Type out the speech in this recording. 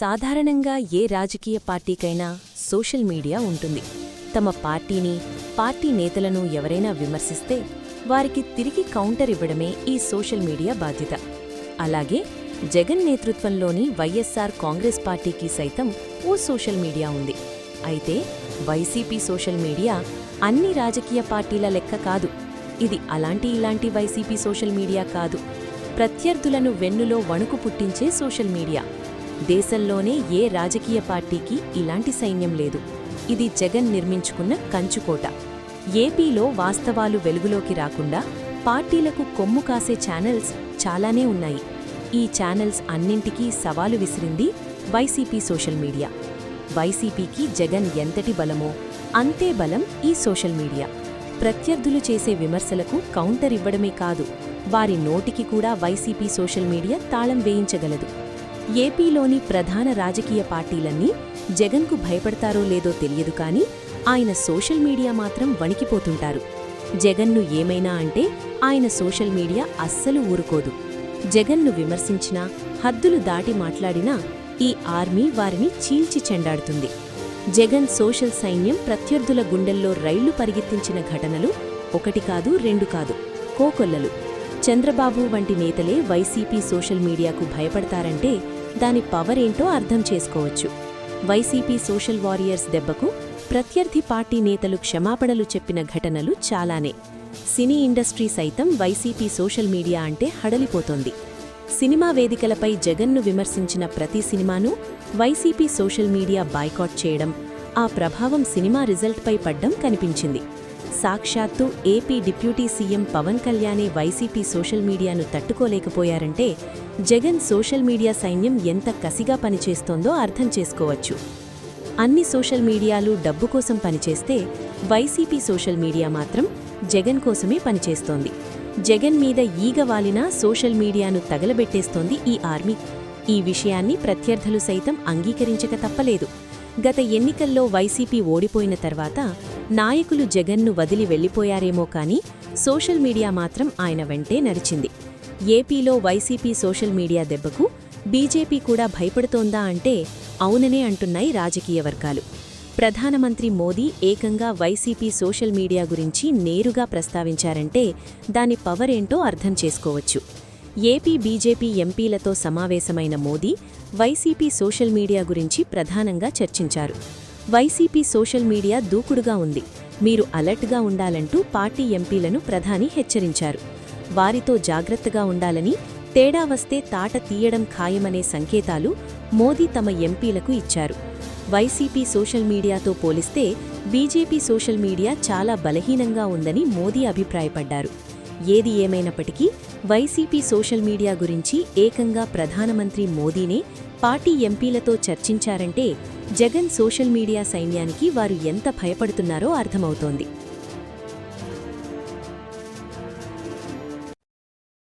సాధారణంగా ఏ రాజకీయ పార్టీకైనా social media ఉంటుంది. తమ పార్టీని పార్టీ నేతలను ఎవరైనా విమర్శిస్తే వారికి తిరిగి కౌంటర్ ఇవ్వడమే ఈ సోషల్ మీడియా బాధ్యత. అలాగే జగన్ నేతృత్వంలోని వైఎస్ఆర్ కాంగ్రెస్ పార్టీకి సైతం ఓ సోషల్ మీడియా ఉంది. అయితే వైసీపీ సోషల్ మీడియా అన్ని రాజకీయ పార్టీల లెక్క కాదు. ఇది అలాంటి ఇలాంటి వైసీపీ సోషల్ మీడియా కాదు. ప్రత్యర్థులను వెన్నులో వణుకు పుట్టించే సోషల్ మీడియా. దేశంలోనే ఏ రాజకీయ పార్టీకి ఇలాంటి సైన్యం లేదు. ఇది జగన్ నిర్మించుకున్న కంచుకోట. ఏపీలో వాస్తవాలు వెలుగులోకి రాకుండా పార్టీలకు కొమ్ము కాసే ఛానల్స్ చాలానే ఉన్నాయి. ఈ ఛానల్స్ అన్నింటికీ సవాలు విసిరింది వైసీపీ సోషల్ మీడియా. వైసీపీకి జగన్ ఎంతటి బలమో అంతే బలం ఈ సోషల్ మీడియా. ప్రత్యర్థులు చేసే విమర్శలకు కౌంటర్ ఇవ్వడమే కాదు వారి నోటికి కూడా వైసీపీ సోషల్ మీడియా తాళం వేయించగలదు. ఏపీలోని ప్రధాన రాజకీయ పార్టీలన్నీ జగన్కు భయపడతారో లేదో తెలియదు కానీ ఆయన సోషల్ మీడియా మాత్రం వణికిపోతుంటారు. జగన్ను ఏమైనా అంటే ఆయన సోషల్ మీడియా అస్సలు ఊరుకోదు. జగన్ను విమర్శించినా హద్దులు దాటి మాట్లాడినా ఈ ఆర్మీ వారిని చీల్చి చెండాడుతుంది. జగన్ సోషల్ సైన్యం ప్రత్యర్థుల గుండెల్లో రైళ్ళు పరిగెత్తించిన ఘటనలు ఒకటి కాదు రెండు కాదు కోకొల్లలు. చంద్రబాబు వంటి నేతలే వైసీపీ సోషల్ మీడియాకు భయపడతారంటే దాని పవర్ ఏంటో అర్థం చేసుకోవచ్చు. వైసీపీ సోషల్ వారియర్స్ దెబ్బకు ప్రత్యర్థి పార్టీ నేతలు క్షమాపణలు చెప్పిన ఘటనలు చాలానే. సినీ ఇండస్ట్రీ సైతం వైసీపీ సోషల్ మీడియా అంటే హడలిపోతోంది. సినిమా వేదికలపై జగన్ను విమర్శించిన ప్రతి సినిమాను వైసీపీ సోషల్ మీడియా బాయ్కాట్ చేయడం ఆ ప్రభావం సినిమా రిజల్ట్పై పడ్డం కనిపించింది. సాక్షాత్తు ఏపీ డిప్యూటీ సీఎం పవన్ కళ్యాణే వైసీపీ సోషల్ మీడియాను తట్టుకోలేకపోయారంటే జగన్ సోషల్ మీడియా సైన్యం ఎంత కసిగా పనిచేస్తోందో అర్థం చేసుకోవచ్చు. అన్ని సోషల్ మీడియాలు డబ్బు కోసం పనిచేస్తే వైసీపీ సోషల్ మీడియా మాత్రం జగన్ కోసమే పనిచేస్తోంది. జగన్ మీద ఈగ వాలినా సోషల్ మీడియాను తగలబెట్టేస్తోంది ఈ ఆర్మీ. ఈ విషయాన్ని ప్రత్యర్థులు సైతం అంగీకరించక తప్పలేదు. గత ఎన్నికల్లో వైసీపీ ఓడిపోయిన తర్వాత నాయకులు జగన్ను వదిలి వెళ్ళిపోయారేమో కానీ సోషల్ మీడియా మాత్రం ఆయన వెంటే నడిచింది. ఏపీలో వైసీపీ సోషల్ మీడియా దెబ్బకు బీజేపీ కూడా భయపడుతోందా అంటే అవుననే అంటున్నాయి రాజకీయ వర్గాలు. ప్రధానమంత్రి మోదీ ఏకంగా వైసీపీ సోషల్ మీడియా గురించి నేరుగా ప్రస్తావించారంటే దాని పవర్ ఏంటో అర్థం చేసుకోవచ్చు. ఏపీ బీజేపీ ఎంపీలతో సమావేశమైన మోదీ వైసీపీ సోషల్ మీడియా గురించి ప్రధానంగా చర్చించారు. వైసీపీ సోషల్ మీడియా దూకుడుగా ఉంది. మీరు అలర్ట్గా ఉండాలంటూ పార్టీ ఎంపీలను ప్రధాని హెచ్చరించారు. వారితో జాగ్రత్తగా ఉండాలని తేడా వస్తే తాట తీయడం ఖాయమనే సంకేతాలు మోదీ తమ ఎంపీలకు ఇచ్చారు. వైసీపీ సోషల్ మీడియాతో పోలిస్తే బీజేపీ సోషల్ మీడియా చాలా బలహీనంగా ఉందని మోదీ అభిప్రాయపడ్డారు. ఏది ఏమైనప్పటికీ వైసీపీ సోషల్ మీడియా గురించి ఏకంగా ప్రధానమంత్రి మోదీనే పార్టీ ఎంపీలతో చర్చించారంటే జగన్ సోషల్ మీడియా సైన్యానికి వారు ఎంత భయపడుతున్నారో అర్థమవుతోంది.